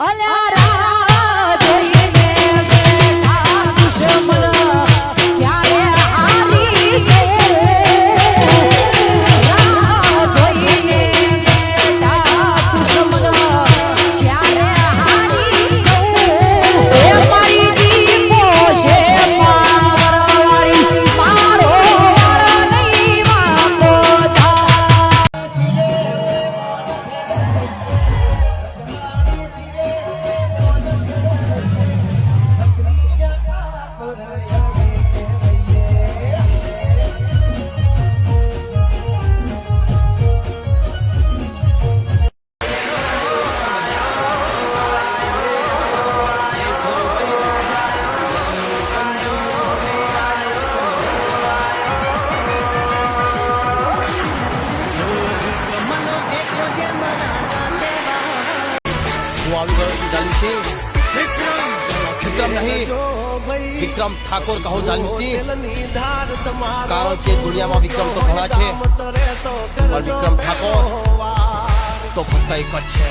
Olha! Olha. વિક્રમ નહીં વિક્રમ ઠાકોર કહો જાલિમસિંહ કારણ કે દુનિયામાં વિક્રમ તો ઘણા છે પણ વિક્રમ ઠાકોર તો ફક્ત એક જ છે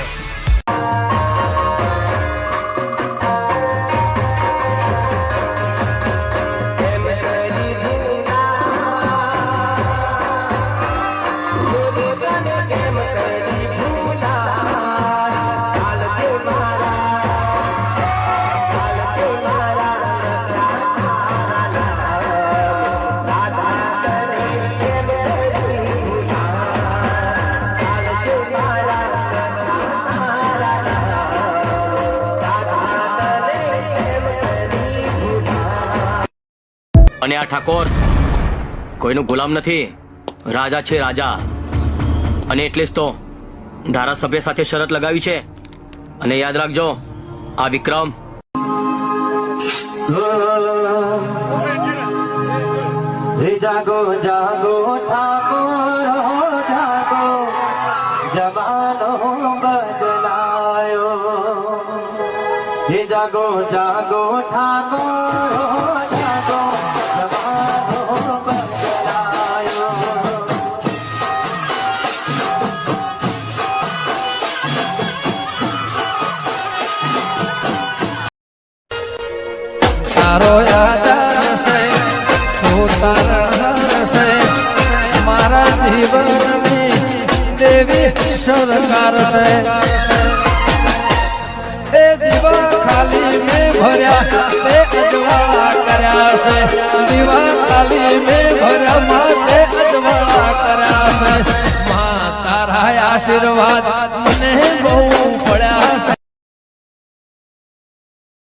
અને આ ઠાકોર કોઈનો ગુલામ નથી. રાજા છે રાજા. અને એટલે જ તો ધારાસભ્ય સાથે શરત લગાવી છે. અને યાદ રાખજો, આ વિક્રમ. જાગો જાગો, ઠાકોર જાગો. જવાનો બદલાયો. જાગો જાગો, ઠાકોર જાગો. તારો આધાર છે તું તારણ છે મારા જીવનની દેવી સરકાર છે. એ દીવા ખાલી મેં ભર્યા, તે અજવાળા કર્યા છે. દીવા ખાલી મેં ભર્યા માટે અજવાળા કર્યા છે. મા તારા આશીર્વાદ મને બહુ પડ્યા છે.